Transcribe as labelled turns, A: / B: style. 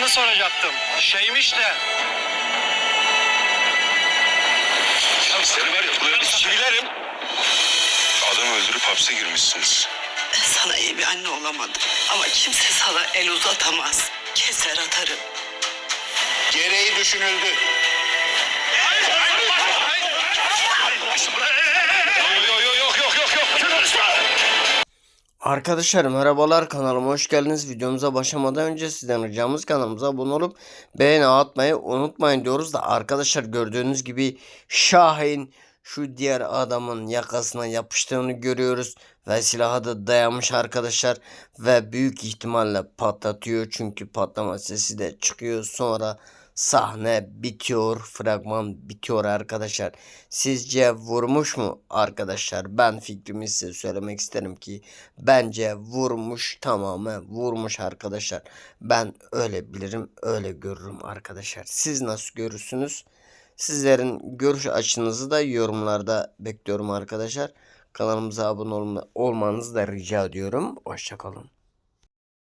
A: aynısını soracaktım. Şeymiş de.
B: Ya seni var ya buraya bir çivilerim. Adam öldürüp hapse girmişsiniz.
C: Ben sana iyi bir anne olamadım. Ama kimse sana el uzatamaz. Keser atarım.
D: Gereği düşünüldü.
E: Arkadaşlar merhabalar kanalıma hoş geldiniz. Videomuza başlamadan önce sizden ricamız kanalımıza abone olup beğeni atmayı unutmayın diyoruz da arkadaşlar gördüğünüz gibi Şahin şu diğer adamın yakasına yapıştığını görüyoruz ve silahı da dayamış arkadaşlar ve büyük ihtimalle patlatıyor çünkü patlama sesi de çıkıyor. Sonra sahne bitiyor fragman bitiyor arkadaşlar. Sizce vurmuş mu arkadaşlar? Ben fikrimi size söylemek isterim ki bence vurmuş tamamen vurmuş arkadaşlar. Ben öyle bilirim öyle görürüm arkadaşlar. Siz nasıl görürsünüz sizlerin görüş açınızı da yorumlarda bekliyorum arkadaşlar. Kanalımıza abone olma, olmanızı da rica ediyorum. Hoşçakalın